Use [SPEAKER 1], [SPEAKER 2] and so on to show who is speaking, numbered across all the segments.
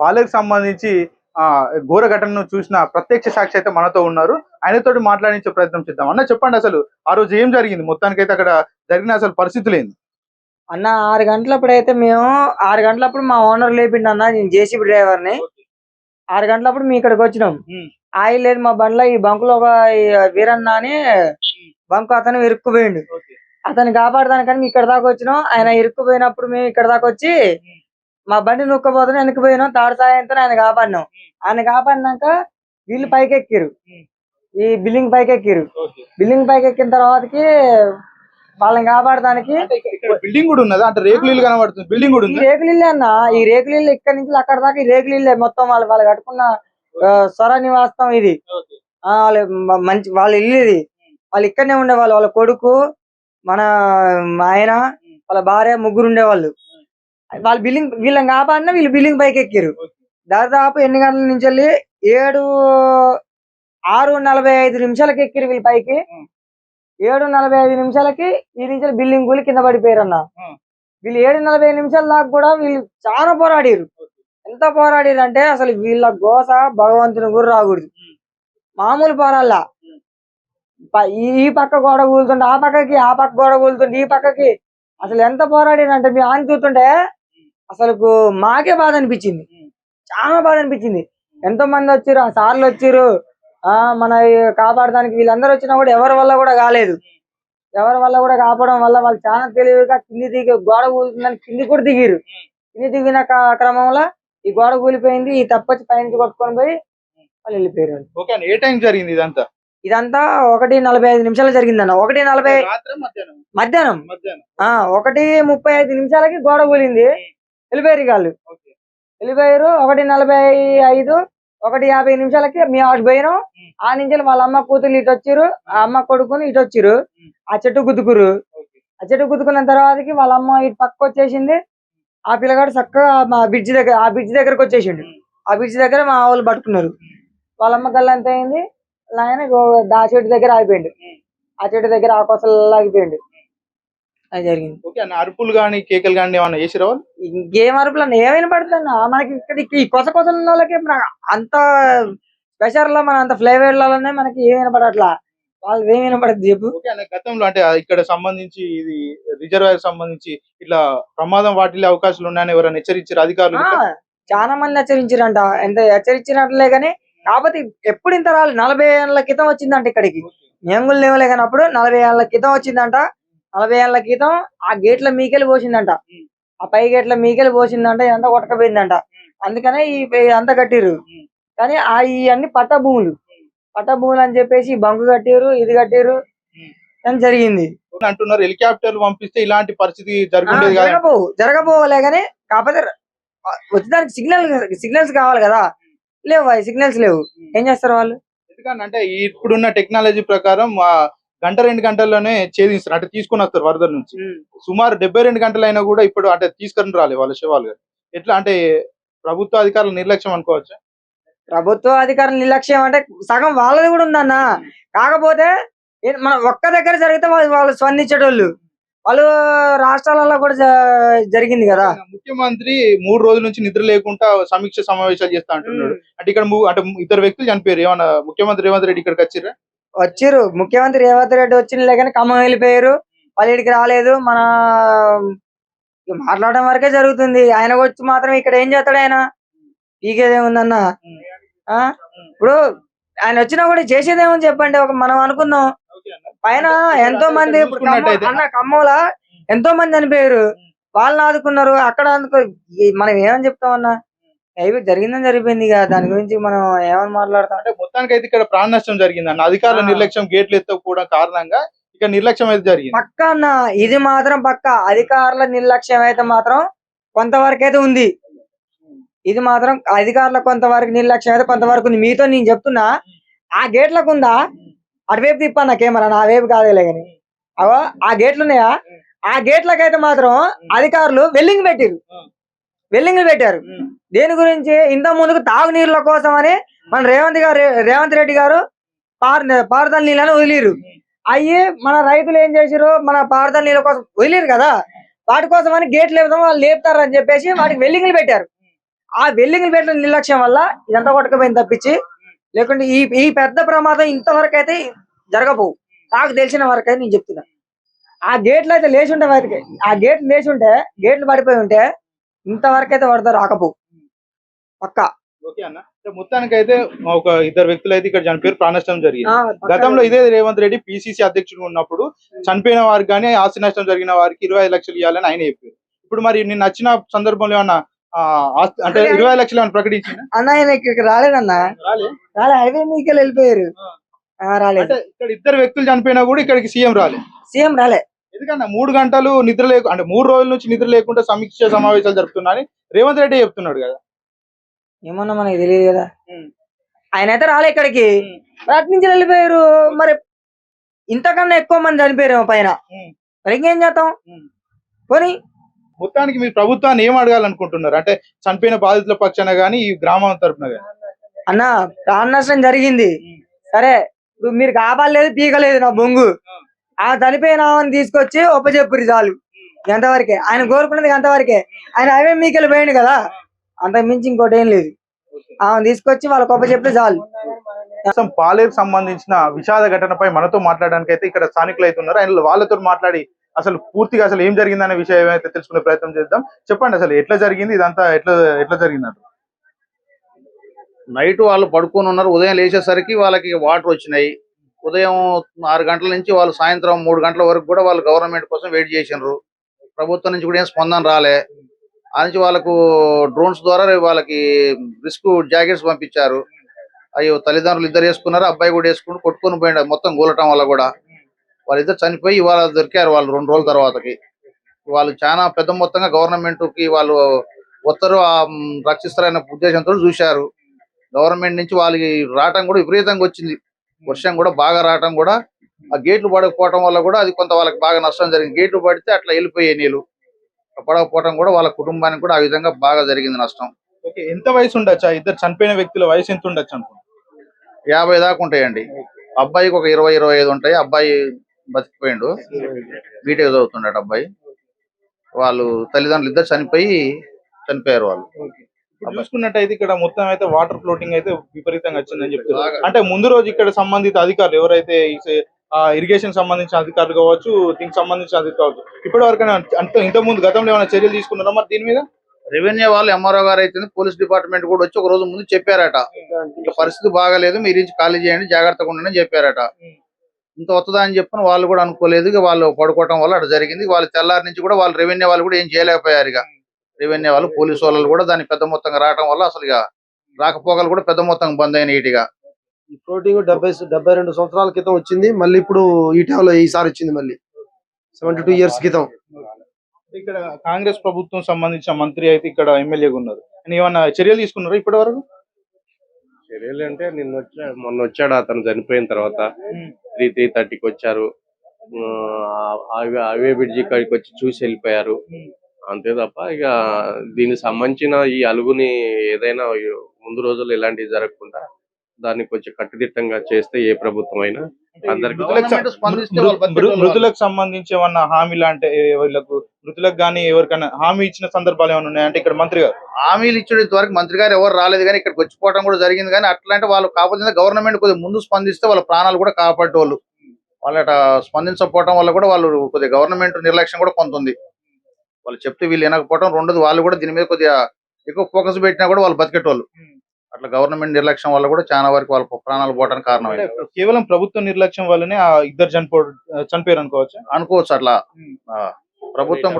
[SPEAKER 1] పాలకు సంబంధించి ఆ ఘోర ఘటనను చూసిన ప్రత్యక్ష సాక్షి అయితే మనతో ఉన్నారు. ఆయనతోటి మాట్లాడించే ప్రయత్నం చేద్దాం. అన్న చెప్పండి అసలు ఆ రోజు ఏం జరిగింది? మొత్తానికైతే అక్కడ జరిగిన అసలు పరిస్థితులు ఏంది?
[SPEAKER 2] అన్న ఆరు గంటలప్పుడు అయితే మేము ఆరు గంటలప్పుడు మా ఓనర్ లేపిండి అన్న నేను జేసీబీ డ్రైవర్ని ఆరు గంటలప్పుడు మీ ఇక్కడికి వచ్చినాం. ఆయిల్ లేదు మా బండ్లో ఈ బంకులో ఒక వీరన్న అని బంకు అతను ఇరుక్కుపోయిండు. అతను కాపాడదానికని మేము ఇక్కడ దాకా వచ్చినాం. ఆయన ఇరుక్కుపోయినప్పుడు మేము ఇక్కడ దాకా వచ్చి మా బండి నొక్కపోతే వెనక్కిపోయినాం తాడు సాయంతో ఆయన కాపాడినాం. ఆయన కాపాడినాక వీళ్ళు పైకి ఎక్కిరు ఈ బిల్డింగ్ పైకి ఎక్కిరు బిల్డింగ్ పైకి ఎక్కిన తర్వాతకి వాళ్ళని కాపాడడానికి
[SPEAKER 1] బిల్డింగ్ కూడా ఉన్నదా? అంటే రేకులు ఇల్లు కనబడుతుంది బిల్డింగ్ కూడా ఉందా?
[SPEAKER 2] రేకులు ఇల్లే అన్న. ఈ రేకులు ఇల్లు ఇక్కడ నుంచి అక్కడ దాకా ఈ రేకులు ఇల్లే. మొత్తం వాళ్ళు వాళ్ళు కట్టుకున్న స్వర నివాసం ఇది. వాళ్ళ మంచి వాళ్ళ ఇల్లు ఇది. వాళ్ళు ఇక్కడనే ఉండేవాళ్ళు. వాళ్ళ కొడుకు మన ఆయన వాళ్ళ భార్య ముగ్గురు ఉండేవాళ్ళు. వాళ్ళు బిల్డింగ్ వీళ్ళని కాపాడినా వీళ్ళు బిల్డింగ్ పైకి ఎక్కారు దాదాపు ఎన్ని గంటల నుంచి వెళ్ళి ఏడు ఆరు నలభై ఐదు నిమిషాలకి ఎక్కిరు వీళ్ళు పైకి. ఏడు నలభై ఐదు నిమిషాలకి ఈ నుంచి బిల్డింగ్ కూలి కింద పడిపోయారు అన్న. వీళ్ళు ఏడు నలభై ఐదు నిమిషాల దాకా కూడా వీళ్ళు చాలా పోరాడారు ఎంత పోరాడారు అంటే అసలు వీళ్ళ గోస భగవంతుని కూడా రాకూడదు. మామూలు పోరాళ్ళ. ఈ పక్క గోడ కూలుతుంటే ఆ పక్కకి ఆ పక్క గోడ కూలుతుంటే ఈ పక్కకి. అసలు ఎంత పోరాడినంటే మీ ఆయన చూస్తుంటే అసలు మాకే బాధ అనిపించింది చాలా బాధ అనిపించింది ఎంతో మంది వచ్చారు ఆ సార్లు వచ్చారు ఆ మన కాపాడడానికి వీళ్ళందరూ వచ్చినా కూడా ఎవరి వల్ల కూడా కాలేదు. ఎవరి వల్ల కూడా కాపాడడం వల్ల వాళ్ళు చాలా తెలివిగా కింది దిగి గోడ కూలుతుందని కింది కూడా దిగిరు కింది దిగిన క్రమంలో ఈ గోడ కూలిపోయింది ఈ తప్పొచ్చి పైనుంచి కొట్టుకొని పోయి వాళ్ళు వెళ్ళిపోయారు వాళ్ళు.
[SPEAKER 1] ఓకే అన్న ఏ టైం జరిగింది ఇదంతా?
[SPEAKER 2] ఇదంతా ఒకటి నలభై ఐదు నిమిషాలు జరిగిందన్న. ఒకటి నలభై
[SPEAKER 1] మధ్యాహ్నం?
[SPEAKER 2] మధ్యాహ్నం.
[SPEAKER 1] మధ్యాహ్నం.
[SPEAKER 2] ఆ ఒకటి ముప్పై ఐదు నిమిషాలకి గోడ కూలింది. వెళ్ళిపోయారు వాళ్ళు
[SPEAKER 1] ఓకే.
[SPEAKER 2] వెళ్ళిపోయారు ఒకటి నలభై ఐదు ఒకటి యాభై నిమిషాలకి మీ ఆట పోయినాం. ఆ నుంచి వాళ్ళ అమ్మ కూతురు ఇటు వచ్చిర్రు ఆ అమ్మ కొడుకుని ఇటు వచ్చిర్రు. ఆ చెట్టు గుద్దుకురు ఆ చెట్టు గుద్దుకున్న తర్వాతకి వాళ్ళ అమ్మ ఇటు పక్క వచ్చేసింది. ఆ పిల్లగాడు చక్కగా మా బ్రిడ్జ్ దగ్గర ఆ బ్రిడ్జ్ దగ్గరకు వచ్చేసిండు. ఆ బ్రిడ్జ్ దగ్గర మా వాళ్ళు పట్టుకున్నారు. వాళ్ళ అమ్మ కళ్ళు ఎంత అయింది? ఆయన ఆ చెట్టు దగ్గర ఆగిపోయిండు. ఆ చెట్టు దగ్గర ఆ కొసలు ఆగిపోయిండు. అది జరిగింది.
[SPEAKER 1] ఓకే అన్న అరుపులు గాని కేకలు గాని ఏమన్నా వేసిరా వాళ్ళు?
[SPEAKER 2] ఇంకేం అరుపులు అన్న ఏమైనా పడుతున్నా మనకి ఇక్కడ ఈ కొస కొస ఉన్న వాళ్ళకి అంత స్పెషల్లో మన అంత ఫ్లేవర్లోనే మనకి ఏం వినపడట్లా? వాళ్ళది ఏం వినపడద్దు చెప్పు.
[SPEAKER 1] ఓకే అన్న గతంలో అంటే ఇక్కడ సంబంధించి ఇది రిజర్వాయర్ సంబంధించి ఇట్లా ప్రమాదం వాటిల్లే అవకాశాలు ఉన్నాయని ఎవరైనా హెచ్చరించారు? అధికారులు
[SPEAKER 2] చాలా మంది హెచ్చరించారంట. ఎంత హెచ్చరించినట్లే కానీ కాకపోతే ఎప్పుడు ఇంత రాలేదు నలభై ఏళ్ళ క్రితం వచ్చిందంట ఇక్కడికి. మేము లేవలే కానీ అప్పుడు నలభై ఏళ్ళ క్రితం వచ్చిందంట. నలభై ఏళ్ళ క్రితం ఆ గేట్ల మీకెళ్ళి పోసిందంట. ఆ పై గేట్ల మీకెళ్ళి పోసిందంట ఇదంతా కొట్టకపోయిందంట. అందుకనే ఈ అంతా కట్టిర్రు. కానీ ఆ ఈ అన్ని పట్ట భూములు పట్ట భూములు అని చెప్పేసి బంకు కట్టిర్రు ఇది కట్టిర్రు అని జరిగింది.
[SPEAKER 1] అంటున్నారు హెలికాప్టర్లు పంపిస్తే ఇలాంటి పరిస్థితి
[SPEAKER 2] జరగబోవు జరగబోవలే కానీ కాకపోతే వచ్చేదానికి సిగ్నల్ సిగ్నల్స్ కావాలి కదా. లేవు సిగ్నల్స్ లేవు. ఏం చేస్తారు వాళ్ళు?
[SPEAKER 1] ఎందుకంటే అంటే ఇప్పుడున్న టెక్నాలజీ ప్రకారం గంట రెండు గంటల్లోనే ఛేదిస్తారు అంటే తీసుకుని వస్తారు వరద నుంచి. సుమారు డెబ్బై రెండు గంటలు అయినా కూడా ఇప్పుడు అంటే తీసుకొని రాలే వాళ్ళ శివాలు ఎట్లా అంటే ప్రభుత్వ అధికారుల నిర్లక్ష్యం అనుకోవచ్చు?
[SPEAKER 2] ప్రభుత్వ అధికారుల నిర్లక్ష్యం అంటే సగం వాళ్ళది కూడా ఉందన్న. కాకపోతే మన ఒక్క దగ్గర జరిగితే వాళ్ళు వాళ్ళు స్పందించేటోళ్ళు. వాళ్ళు రాష్ట్రాలలో కూడా జరిగింది కదా.
[SPEAKER 1] ముఖ్యమంత్రి మూడు రోజుల నుంచి నిద్ర లేకుండా సమీక్ష సమావేశాలు చేస్తా అంటున్నాడు. అంటే ఇక్కడ అంటే ఇద్దరు వ్యక్తులు చనిపోయారు. ఏమన్నా ముఖ్యమంత్రి రేవంత్ రెడ్డి ఇక్కడికి వచ్చిర్రా?
[SPEAKER 2] వచ్చిర్రు. ముఖ్యమంత్రి రేవంత్ రెడ్డి వచ్చిన కానీ ఖమ్మం వెళ్ళిపోయారు. వాళ్ళు ఇక్కడికి రాలేదు. మన మాట్లాడడం వరకే జరుగుతుంది. ఆయన వచ్చి మాత్రం ఇక్కడ ఏం చేస్తాడు ఆయన? పీకేదేముందన్న ఆ? ఇప్పుడు ఆయన వచ్చినా కూడా చేసేదేమని చెప్పండి. ఒక మనం అనుకుందాం. పైన ఎంతో మంది అన్న ఖమ్మంలో ఎంతో మంది చనిపోయారు. వాళ్ళని ఆదుకున్నారు. అక్కడ అందుకో ఈ- మనం ఏమని చెప్తాం అయ్యి జరిగిందని జరిగిపోయింది ఇక. దాని గురించి మనం ఏమని మాట్లాడతాం?
[SPEAKER 1] అంటే మొత్తానికి అయితే ఇక్కడ ప్రాణ నష్టం జరిగింది అన్న. అధికారుల
[SPEAKER 2] ఆ.
[SPEAKER 1] నిర్లక్ష్యం గేట్లు ఎత్తకపోవడం కారణంగా ఇక్కడ నిర్లక్ష్యం అయితే జరిగింది.
[SPEAKER 2] పక్క అన్న. ఇది మాత్రం పక్క. అధికారుల నిర్లక్ష్యం అయితే మాత్రం కొంతవరకు అయితే ఉంది. ఇది మాత్రం అధికారుల కొంతవరకు నిర్లక్ష్యం అయితే కొంతవరకు ఉంది. మీతో నేను చెప్తున్నా ఆ గేట్లకు ఉందా? అటువైపు తిప్పన్న కెమెరా నా వైపు కాదేలే కానీ. అవో ఆ గేట్లు ఉన్నాయా? ఆ. గేట్లకు అయితే మాత్రం అధికారులు వెల్లింగ్ పెట్టిరు వెల్లింగ్ పెట్టారు. దేని గురించి? ఇంత ముందుకు తాగునీళ్ళ కోసం అని మన రేవంత్ గారు రేవంత్ రెడ్డి గారు పారు పారుదల నీళ్ళని వదిలిరు. అయ్యి మన రైతులు ఏం చేసిరు మన పారుదల నీళ్ళ కోసం వదిలేరు కదా? వాటి కోసం అని గేట్లు లేపుదాం వాళ్ళు లేపుతారు అని చెప్పేసి వాటికి వెల్లింగ్లు పెట్టారు. ఆ వెల్లింగ్ పెట్టిన నిర్లక్ష్యం వల్ల ఇదంతా కొట్టకపోయింది తప్పించి లేకుంటే ఈ ఈ పెద్ద ప్రమాదం ఇంతవరకు అయితే జరగబోవు. నాకు తెలిసిన వరకు అయితే నేను చెప్తున్నా. ఆ గేట్లు అయితే లేచి ఉంటే వాటికి ఆ గేట్లు లేచి ఉంటే గేట్లు పడిపోయి ఉంటే ఇంతవరకు అయితే వరద రాకపోవు పక్క.
[SPEAKER 1] ఓకే అన్న. అంటే మొత్తానికైతే ఒక ఇద్దరు వ్యక్తులు అయితే ఇక్కడ చనిపోయారు ప్రాణనష్టం జరిగింది. గతంలో ఇదే రేవంత్ రెడ్డి పిసిసి అధ్యక్షుడు ఉన్నప్పుడు చనిపోయిన వారికి కానీ ఆస్తి నష్టం జరిగిన వారికి ఇరవై లక్షలు ఇవ్వాలని ఆయన చెప్పారు. ఇప్పుడు మరి నిన్న వచ్చిన సందర్భంలో ఏమన్నా అంటే ఇరవై లక్షలు ఏమన్నా ప్రకటించిందా?
[SPEAKER 2] అన్న ఆయన ఇక్కడికి రాలేదన్న
[SPEAKER 1] రాలే.
[SPEAKER 2] హైవే మీదకి వెళ్ళిపోయారు. రాలేదు.
[SPEAKER 1] ఇక్కడ ఇద్దరు వ్యక్తులు చనిపోయినా కూడా ఇక్కడికి సీఎం రాలే.
[SPEAKER 2] సీఎం రాలే.
[SPEAKER 1] ఎందుకన్నా మూడు గంటలు నిద్ర లేకు అంటే మూడు రోజుల నుంచి నిద్ర లేకుండా సమీక్ష సమావేశాలు జరుపుతున్నా అని రేవంత్ రెడ్డి చెప్తున్నాడు కదా.
[SPEAKER 2] ఏమన్నా మనకి తెలియదు కదా. ఆయన అయితే రాలే ఇక్కడికి. అటు నుంచి వెళ్ళిపోయారు. మరి ఇంతకన్నా ఎక్కువ మంది చనిపోయారు పైన. మరి ఇంకేం చేద్దాం. పోనీ.
[SPEAKER 1] మొత్తానికి మీరు ప్రభుత్వాన్ని ఏం అడగాలనుకుంటున్నారు? అంటే చనిపోయిన బాధితుల పక్షాన గానీ ఈ గ్రామం తరపున గానీ?
[SPEAKER 2] అన్న ప్రాణ నష్టం జరిగింది. సరే ఇప్పుడు మీరు కాపాడలేదు పీకలేదు నా బొంగు. ఆ చనిపోయిన ఆమెను తీసుకొచ్చి ఒప్పచెప్పురు చాలు. ఎంతవరకే? ఆయన కోరుకున్నది ఎంతవరకే ఆయన అవే మీకెళ్ళి పోయిండు కదా. అంత మించి ఇంకోటి ఏం లేదు. ఆమె తీసుకొచ్చి వాళ్ళకి ఒప్పచెప్తే చాలు.
[SPEAKER 1] ప్రస్తుతం పాలేరు సంబంధించిన విషాద ఘటనపై మనతో మాట్లాడడానికి అయితే ఇక్కడ స్థానికులు అయితే ఉన్నారు. ఆయన వాళ్ళతో మాట్లాడి అసలు పూర్తిగా అసలు ఏం జరిగిందనే విషయం ఏమైతే తెలుసుకునే ప్రయత్నం చేద్దాం. చెప్పండి అసలు ఎట్లా జరిగింది? ఇదంతా ఎట్లా ఎట్లా జరిగింది
[SPEAKER 3] నైట్ వాళ్ళు పడుకొని ఉన్నారు. ఉదయం లేచేసరికి వాళ్ళకి వాటర్ వచ్చినాయి. ఉదయం ఆరు గంటల నుంచి వాళ్ళు సాయంత్రం మూడు గంటల వరకు కూడా వాళ్ళు గవర్నమెంట్ కోసం వెయిట్ చేసినారు ప్రభుత్వం నుంచి కూడా ఏం స్పందన రాలే. ఆ నుంచి వాళ్ళకు డ్రోన్స్ ద్వారా వాళ్ళకి రిస్క్ జాకెట్స్ పంపించారు. అయ్యో తల్లిదండ్రులు ఇద్దరు వేసుకున్నారు అబ్బాయి కూడా వేసుకుని కొట్టుకొని పోయిండు మొత్తం గూలటం వల్ల కూడా. వాళ్ళిద్దరు చనిపోయి ఇవాళ దొరికారు వాళ్ళు రెండు రోజుల తర్వాతకి. వాళ్ళు చాలా పెద్ద మొత్తంగా గవర్నమెంట్కి వాళ్ళు ఒత్తరు రక్షిస్తారనే ఉద్దేశంతో చూశారు. గవర్నమెంట్ నుంచి వాళ్ళకి రావటం కూడా విపరీతంగా వచ్చింది. వర్షం కూడా బాగా రావటం కూడా ఆ గేట్లు పడకపోవటం వల్ల కూడా అది కొంత వాళ్ళకి బాగా నష్టం జరిగింది. గేట్లు పడితే అట్లా వెళ్ళిపోయాయి నీళ్ళు పడకపోవటం కూడా వాళ్ళ కుటుంబానికి కూడా ఆ విధంగా బాగా జరిగింది నష్టం.
[SPEAKER 1] ఓకే ఎంత వయసు ఉండొచ్చు? ఇద్దరు చనిపోయిన వ్యక్తుల వయసు ఎంత ఉండొచ్చు అనుకుంటున్నారు?
[SPEAKER 3] యాభై దాకా ఉంటాయండి. అబ్బాయికి ఒక ఇరవై ఇరవై ఐదు ఉంటాయి. అబ్బాయి బతికిపోయిండు. బీటెక్ చదువుతున్నాడు అబ్బాయి. వాళ్ళు తల్లిదండ్రులు ఇద్దరు చనిపోయి చనిపోయారు వాళ్ళు.
[SPEAKER 1] చూసుకున్నట్టయితే ఇక్కడ మొత్తం అయితే వాటర్ ఫ్లోటింగ్ అయితే విపరీతంగా వచ్చిందని చెప్తున్నారు. అంటే ముందు రోజు ఇక్కడ సంబంధిత అధికారులు ఎవరైతే ఇరిగేషన్ సంబంధించిన అధికారులు కావచ్చు దీనికి సంబంధించిన అధికారులు కావచ్చు ఇప్పటి వరకు అంటే ఇంత ముందు గతంలో ఏమైనా చర్యలు తీసుకున్నారా మరి దీని మీద?
[SPEAKER 3] రెవెన్యూ వాళ్ళు ఎంఆర్ఓ గారు అయితే పోలీస్ డిపార్ట్మెంట్ కూడా వచ్చి ఒక రోజు ముందు చెప్పారట. ఇంకా పరిస్థితి బాగాలేదు మీరు నుంచి ఖాళీ చేయండి జాగ్రత్తగా ఉండండి అని చెప్పారట. ఇంత వస్తుందా అని చెప్పని వాళ్ళు కూడా అనుకోలేదు వాళ్ళు పడుకోవటం వల్ల అటు జరిగింది. వాళ్ళు తెల్లారి నుంచి కూడా వాళ్ళు రెవెన్యూ వాళ్ళు కూడా ఏం చేయలేకపోయారు ఇక. రెవెన్యూ వాళ్ళు పోలీసు వాళ్ళు కూడా దాన్ని పెద్ద మొత్తంగా రావటం వల్ల అసలు ఇక రాకపోకలు కూడా పెద్ద మొత్తంగా బంద్ అయినాయి ఇటుగా
[SPEAKER 4] ఈ ఫ్లోటింగ్ డెబ్బై డెబ్బై రెండు సంవత్సరాల క్రితం వచ్చింది మళ్ళీ ఇప్పుడు ఈ టైంలో ఈసారి వచ్చింది మళ్ళీ. సెవెంటీ టూ ఇయర్స్ క్రితం.
[SPEAKER 1] ఇక్కడ కాంగ్రెస్ ప్రభుత్వం సంబంధించిన మంత్రి అయితే ఇక్కడ ఎమ్మెల్యేగా ఉన్నారు. ఏమన్నా చర్యలు తీసుకున్నారా ఇప్పటి వరకు
[SPEAKER 5] చర్యలు అంటే నిన్న వచ్చా మొన్న వచ్చాడు అతను చనిపోయిన తర్వాత త్రీ త్రీ థర్టీకి వచ్చారు. అవే అవే బ్రిడ్జి కాడికి వచ్చి చూసి వెళ్ళిపోయారు. అంతే తప్ప ఇక దీనికి సంబంధించిన ఈ అలుగుని ఏదైనా ముందు రోజుల్లో ఇలాంటివి జరగకుండా దాన్ని కొంచెం కట్టుదిట్టంగా చేస్తే ఏ ప్రభుత్వం అయినా అందరికి
[SPEAKER 1] మృతులకు సంబంధించి ఏమన్నా హామీలు అంటే ఏ- వీళ్ళకు మృతులకు కానీ ఎవరికైనా హామీ ఇచ్చిన సందర్భాలు ఏమైనా ఉన్నాయా? అంటే ఇక్కడ మంత్రి గారు.
[SPEAKER 3] హామీలు ఇచ్చేది ఇంతవరకు మంత్రి గారు ఎవరు రాలేదు కానీ ఇక్కడికి వచ్చిపోవడం కూడా జరిగింది కానీ అట్లాంటి వాళ్ళు కాకపోతే గవర్నమెంట్ కొద్దిగా ముందు స్పందిస్తే వాళ్ళ ప్రాణాలు కూడా కాపాడేవాళ్ళు వాళ్ళ అట్లా స్పందించకపోవడం వల్ల కూడా వాళ్ళు కొద్దిగా గవర్నమెంట్ నిర్లక్ష్యం కూడా కొంత ఉంది. వాళ్ళు చెప్తే వీళ్ళు వినకపోవడం రెండోది వాళ్ళు కూడా దీని మీద కొద్దిగా ఎక్కువ ఫోకస్ పెట్టినా కూడా వాళ్ళు బతికేటోళ్ళు. అట్లా గవర్నమెంట్ నిర్లక్ష్యం వల్ల కూడా చాలా వరకు వాళ్ళ ప్రాణాలు పోవడానికి కారణమైంది
[SPEAKER 1] అంటే కేవలం ప్రభుత్వ నిర్లక్ష్యం వల్లనే ఆ ఇద్దరు చనిపో చనిపోయారు అనుకోవచ్చు
[SPEAKER 3] అనుకోవచ్చు అట్లా ఆ, ప్రభుత్వం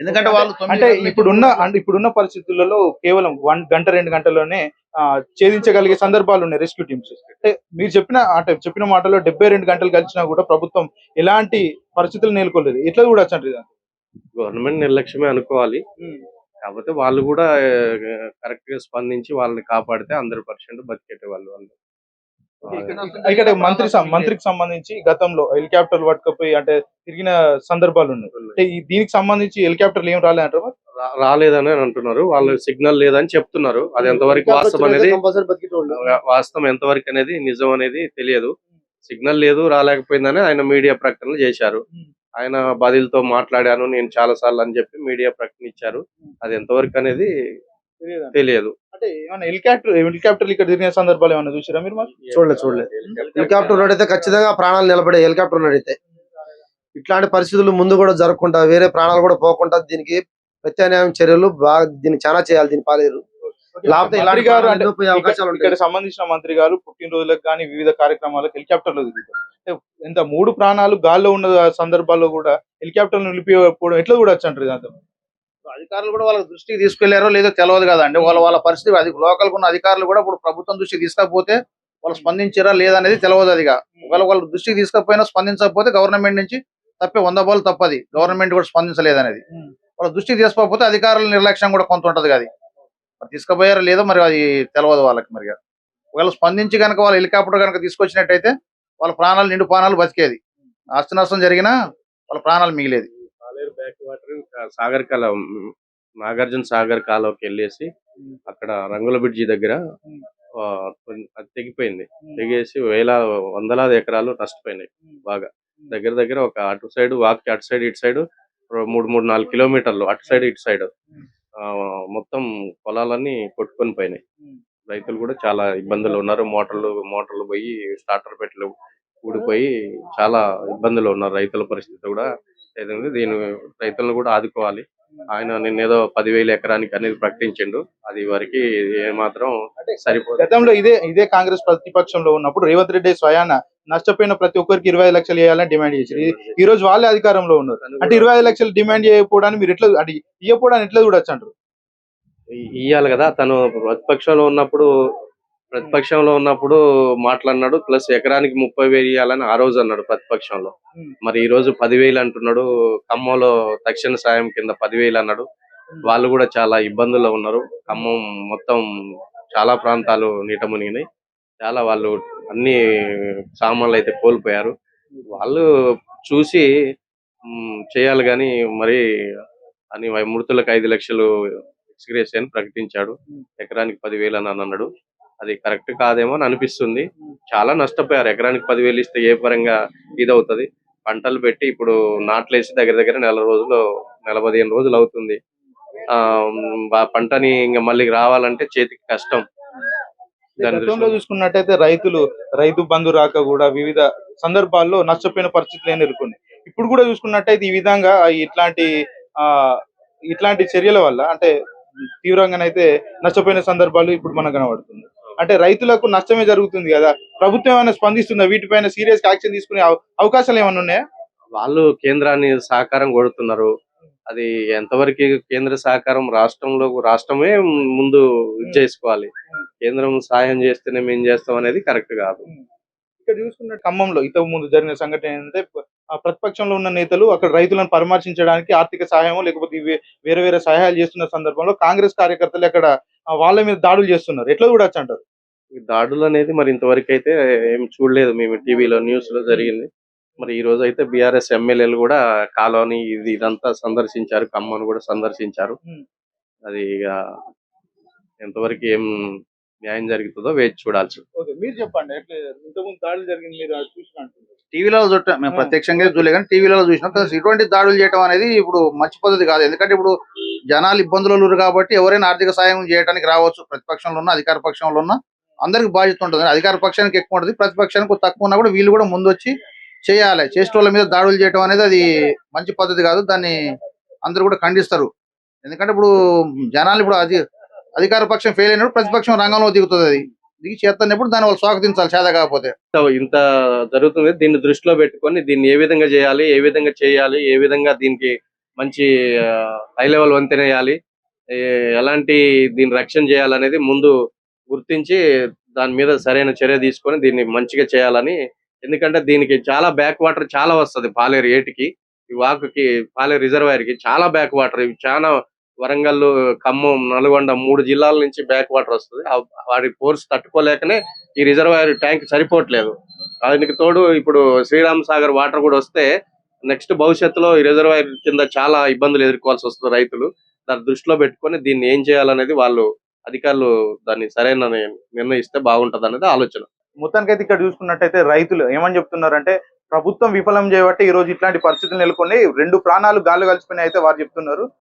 [SPEAKER 3] ఎందుకంటే వాళ్ళు
[SPEAKER 1] అంటే ఇప్పుడున్న అంటే ఇప్పుడున్న పరిస్థితులలో కేవలం వన్ గంట రెండు గంటల్లోనే ఆ, ఛేదించగలిగే సందర్భాలు ఉన్నాయి రెస్క్యూ టీమ్స్. అంటే మీరు చెప్పిన అంటే చెప్పిన మాటలో డెబ్బై రెండు గంటలు కలిసినా కూడా ప్రభుత్వం ఎలాంటి పరిస్థితులు నెలకొలేదు ఎట్లా కూడా వచ్చండి
[SPEAKER 5] గవర్నమెంట్ నిర్లక్ష్యమే అనుకోవాలి. కాకపోతే వాళ్ళు కూడా కరెక్ట్గా స్పందించి వాళ్ళని కాపాడితే అందరు పర్సెంట్ బతికేటే వాళ్ళు వాళ్ళు.
[SPEAKER 1] ఇక్కడ మంత్రి మంత్రికి సంబంధించి గతంలో హెలికాప్టర్లు పట్టుకపోయి అంటే తిరిగిన సందర్భాలు ఉన్నాయి. అంటే దీనికి సంబంధించి హెలికాప్టర్లు ఏం రాలేదంటారు
[SPEAKER 5] రాలేదని అంటున్నారు. వాళ్ళు సిగ్నల్ లేదని చెప్తున్నారు. అది ఎంతవరకు వాస్తవం అనేది వాస్తవం ఎంతవరకు అనేది నిజం అనేది తెలియదు. సిగ్నల్ లేదు రాలేకపోయిందని ఆయన మీడియా ప్రకటనలు చేశారు. ఆయన బాధితులతో మాట్లాడాను నేను చాలా సార్లు అని చెప్పి మీడియా ప్రకటన ఇచ్చారు. అది ఎంతవరకు అనేది
[SPEAKER 1] తెలియదా? అంటే ఏమన్నా హెలికాప్టర్ హెలికాప్టర్ ఇక్కడ తిరిగిన సందర్భాలు ఏమన్నా చూసారా మీరు మరి?
[SPEAKER 4] చూడలేదు చూడలేదు హెలికాప్టర్ నడితే ఖచ్చితంగా ప్రాణాలు నిలబడే హెలికాప్టర్ నడితే ఇట్లాంటి పరిస్థితులు ముందు కూడా జరగకుండా వేరే ప్రాణాలు కూడా పోకుండా దీనికి ప్రత్యామ్నాయం చర్యలు బాగా దీన్ని చాలా చేయాలి దీని పాలేరు.
[SPEAKER 1] ఇక్కడ సంబంధించిన మంత్రి గారు పుట్టినరోజులకు కానీ వివిధ కార్యక్రమాలకు హెలికాప్టర్లో తిరుగుతారు ఎంత మూడు ప్రాణాలు గాల్లో ఉన్న సందర్భాల్లో కూడా హెలికాప్టర్ నిలిపిపోవడం ఎట్లా కూడా అంటారు ఇదంతా?
[SPEAKER 3] అధికారులు కూడా వాళ్ళ దృష్టికి తీసుకెళ్ళారో లేదో తెలియదు కదండి. వాళ్ళ వాళ్ళ పరిస్థితి అది లోకల్ ఉన్న అధికారులు కూడా ఇప్పుడు ప్రభుత్వం దృష్టికి తీసుకపోతే వాళ్ళు స్పందించారా లేదనేది తెలియదు అదిగా. ఒకవేళ వాళ్ళ దృష్టికి తీసుకపోయినా స్పందించకపోతే గవర్నమెంట్ నుంచి తప్పే వంద బాలు తప్పది. గవర్నమెంట్ కూడా స్పందించలేదనేది. వాళ్ళ దృష్టికి తీసుకోకపోతే అధికారుల నిర్లక్ష్యం కూడా కొంత ఉంటది అది మరి తీసుకుపోయారో లేదో మరి అది తెలియదు వాళ్ళకి మరి ఒకవేళ స్పందించి కనుక వాళ్ళ హెలికాప్టర్ కనుక తీసుకొచ్చినట్టయితే వాళ్ళ ప్రాణాలు నిండు ప్రాణాలు బతికేది. ఆస్తి నష్టం జరిగినా వాళ్ళ ప్రాణాలు మిగిలేది
[SPEAKER 5] పాలేరు బ్యాక్ వాటర్ ఇంకా సాగర్ కాల నాగార్జున సాగర్ కాలువకి వెళ్ళేసి అక్కడ రంగుల బ్రిడ్జి దగ్గర అది తెగిపోయింది. తెగేసి వేల వందలాది ఎకరాలు నష్టపోయినాయి బాగా. దగ్గర దగ్గర ఒక అటు సైడ్ వాక్ అటు సైడ్ ఇటు సైడ్ మూడు మూడు నాలుగు కిలోమీటర్లు అటు సైడ్ ఇటు సైడ్. ఆ, మొత్తం పొలాలన్నీ కొట్టుకొని పోయినాయి. రైతులు కూడా చాలా ఇబ్బందులు ఉన్నారు. మోటార్లు మోటార్లు పోయి స్టార్టర్ పెట్టలు ఊడిపోయి చాలా ఇబ్బందులు ఉన్నారు రైతుల పరిస్థితి కూడా. ఏదైంది? దీని రైతులను కూడా ఆదుకోవాలి. ఆయన నిన్నేదో పదివేల ఎకరానికి అనేది ప్రకటించిండు. అది వారికి ఏమాత్రం సరిపోదు.
[SPEAKER 1] గతంలో ఇదే ఇదే కాంగ్రెస్ ప్రతిపక్షంలో ఉన్నప్పుడు రేవంత్ రెడ్డి స్వయాన నష్టపోయిన ప్రతి ఒక్కరికి ఇరవై ఐదు లక్షలు ఇవ్వాలని డిమాండ్ చేశారు ఈ- రోజు వాళ్ళే అధికారంలో ఉన్నారు. అంటే ఇరవై ఐదు లక్షలు డిమాండ్ చేయకపోవడానికి మీరు ఎట్లా అంటే ఇవ్వకపోవడానికి ఎట్లా చూడొచ్చు అంటారు?
[SPEAKER 5] ఇయ్యాలి కదా. తను ప్రతిపక్షంలో ఉన్నప్పుడు ప్రతిపక్షంలో ఉన్నప్పుడు మాట్లాడినాడు ప్లస్ ఎకరానికి ముప్పై వేలు ఇవ్వాలని ఆ రోజు అన్నాడు ప్రతిపక్షంలో. మరి ఈ రోజు పదివేలు అంటున్నాడు ఖమ్మంలో తక్షణ సాయం కింద పదివేలు అన్నాడు. వాళ్ళు కూడా చాలా ఇబ్బందుల్లో ఉన్నారు. ఖమ్మం మొత్తం చాలా ప్రాంతాలు నీట మునిగినాయి చాలా వాళ్ళు అన్ని సామాన్లు అయితే కోల్పోయారు. వాళ్ళు చూసి చేయాలి కానీ మరి అని మృతులకు ఐదు లక్షలు ఎక్స్గ్రేస్ అని ప్రకటించాడు ఎకరానికి పదివేలు అని అన్నాడు. అది కరెక్ట్ కాదేమో అని అనిపిస్తుంది. చాలా నష్టపోయారు. ఎకరానికి పదివేలు ఇస్తే ఏ పరంగా ఇదవుతుంది? పంటలు పెట్టి ఇప్పుడు నాట్లేసి దగ్గర దగ్గర నెల రోజులు నెల పదిహేను రోజులు అవుతుంది. ఆ పంటని ఇంకా మళ్ళీ రావాలంటే చేతికి కష్టం.
[SPEAKER 1] గతంలో చూసుకున్నట్టయితే రైతులు రైతు బంధు రాక కూడా వివిధ సందర్భాల్లో నష్టపోయిన పరిస్థితులు ఎదుర్కొన్నాయి ఇప్పుడు కూడా చూసుకున్నట్టయితే ఈ విధంగా ఇట్లాంటి ఆ ఇట్లాంటి చర్యల వల్ల అంటే తీవ్రంగానైతే నష్టపోయిన సందర్భాలు ఇప్పుడు మనకు కనబడుతుంది అంటే రైతులకు నష్టమే జరుగుతుంది కదా. ప్రభుత్వం ఏమైనా స్పందిస్తుందా? వీటిపైన సీరియస్ యాక్షన్ తీసుకునే అవ- అవకాశాలు ఏమైనా ఉన్నాయా?
[SPEAKER 5] వాళ్ళు కేంద్రాన్ని సహకారం కొడుతున్నారు అది ఎంతవరకు కేంద్ర సహకారం రాష్ట్రంలో రాష్ట్రమే ముందు చేసుకోవాలి. కేంద్రం సహాయం చేస్తేనే మేము చేస్తాం అనేది కరెక్ట్ కాదు.
[SPEAKER 1] ఇక్కడ చూసుకున్న ఖమ్మంలో ఇంతకు ముందు జరిగిన సంఘటన ఏంటంటే ప్రతిపక్షంలో ఉన్న నేతలు అక్కడ రైతులను పరామర్శించడానికి ఆర్థిక సహాయం లేకపోతే వేరే వేరే సహాయాలు చేస్తున్న సందర్భంలో కాంగ్రెస్ కార్యకర్తలు అక్కడ వాళ్ళ మీద దాడులు చేస్తున్నారు. ఎట్లా చూడొచ్చు అంటారు?
[SPEAKER 5] ఈ దాడులు అనేది మరి ఇంతవరకు అయితే ఏం చూడలేదు. మేము టీవీలో న్యూస్లో జరిగింది. మరి ఈ రోజు అయితే బీఆర్ఎస్ ఎమ్మెల్యేలు కూడా కాలోనీ ఇది ఇదంతా సందర్శించారు. ఖమ్మను కూడా సందర్శించారు. అది ఇక ఎంతవరకు ఏం న్యాయం జరుగుతుందో వేచి చూడాల్సి
[SPEAKER 1] ఓకే. మీరు చెప్పండి. ఇంతకుముందు దాడులు జరిగింది మీరు చూసినట్టు.
[SPEAKER 3] టీవీలో చూడటం. మేము. ప్రత్యక్షంగా చూడలే కానీ టీవీలో చూసినాం. ఇటువంటి దాడులు చేయడం అనేది ఇప్పుడు మంచి పద్ధతి కాదు. ఎందుకంటే ఇప్పుడు జనాలు ఇబ్బందులు కాబట్టి ఎవరైనా ఆర్థిక సాయం చేయడానికి రావచ్చు. ప్రతిపక్షంలో ఉన్న అధికార పక్షంలో ఉన్న అందరికి బాధ్యత ఉంటుంది. అధికార పక్షానికి ఎక్కువ ఉంటుంది. ప్రతిపక్షానికి తక్కువ ఉన్నా కూడా వీళ్ళు కూడా ముందు వచ్చి చేయాలి. చేసేటోళ్ళ మీద దాడులు చేయడం అనేది అది మంచి పద్ధతి కాదు. దాన్ని అందరూ కూడా ఖండిస్తారు. ఎందుకంటే ఇప్పుడు జనాలు ఇప్పుడు అది అధికార పక్షం ఫెయిల్ అయినప్పుడు ప్రతిపక్షం రంగంలో దిగుతుంది అది. దిగి చేస్తున్నప్పుడు దాన్ని వాళ్ళు స్వాగతించాలి చేత కాకపోతే.
[SPEAKER 5] ఇంత జరుగుతుంది. దీన్ని దృష్టిలో పెట్టుకొని దీన్ని ఏ విధంగా చేయాలి ఏ విధంగా చేయాలి ఏ విధంగా దీనికి మంచి హై లెవెల్ వంతెన వేయాలి ఎలాంటి దీన్ని రక్షణ చేయాలనేది ముందు గుర్తించి దాని మీద సరైన చర్య తీసుకొని దీన్ని మంచిగా చేయాలని. ఎందుకంటే దీనికి చాలా బ్యాక్ వాటర్ చాలా వస్తది పాలేరు ఏటికి ఈ వాకుకి పాలేరు రిజర్వాయర్కి చాలా బ్యాక్ వాటర్ ఇవి చాలా వరంగల్ ఖమ్మం నల్గొండ మూడు జిల్లాల నుంచి బ్యాక్ వాటర్ వస్తుంది. ఆ- వాటి ఫోర్స్ తట్టుకోలేకనే ఈ రిజర్వాయర్ ట్యాంక్ సరిపోవట్లేదు. దానికి తోడు ఇప్పుడు శ్రీరామ్ సాగర్ వాటర్ కూడా వస్తే నెక్స్ట్ భవిష్యత్తులో ఈ రిజర్వాయర్ కింద చాలా ఇబ్బందులు ఎదుర్కోవాల్సి వస్తుంది రైతులు. దాన్ని దృష్టిలో పెట్టుకొని దీన్ని ఏం చేయాలనేది వాళ్ళు అధికారులు దాన్ని సరైన నిర్ణయిస్తే బాగుంటది అనేది ఆలోచన.
[SPEAKER 1] మొత్తానికైతే ఇక్కడ చూసుకున్నట్టయితే రైతులు ఏమని చెప్తున్నారంటే ప్రభుత్వం విఫలం చేయబట్టి ఈ రోజు ఇట్లాంటి పరిస్థితులు నెలకొని రెండు ప్రాణాలు గాలు కలిసిపోయినాయి అయితే వారు చెప్తున్నారు.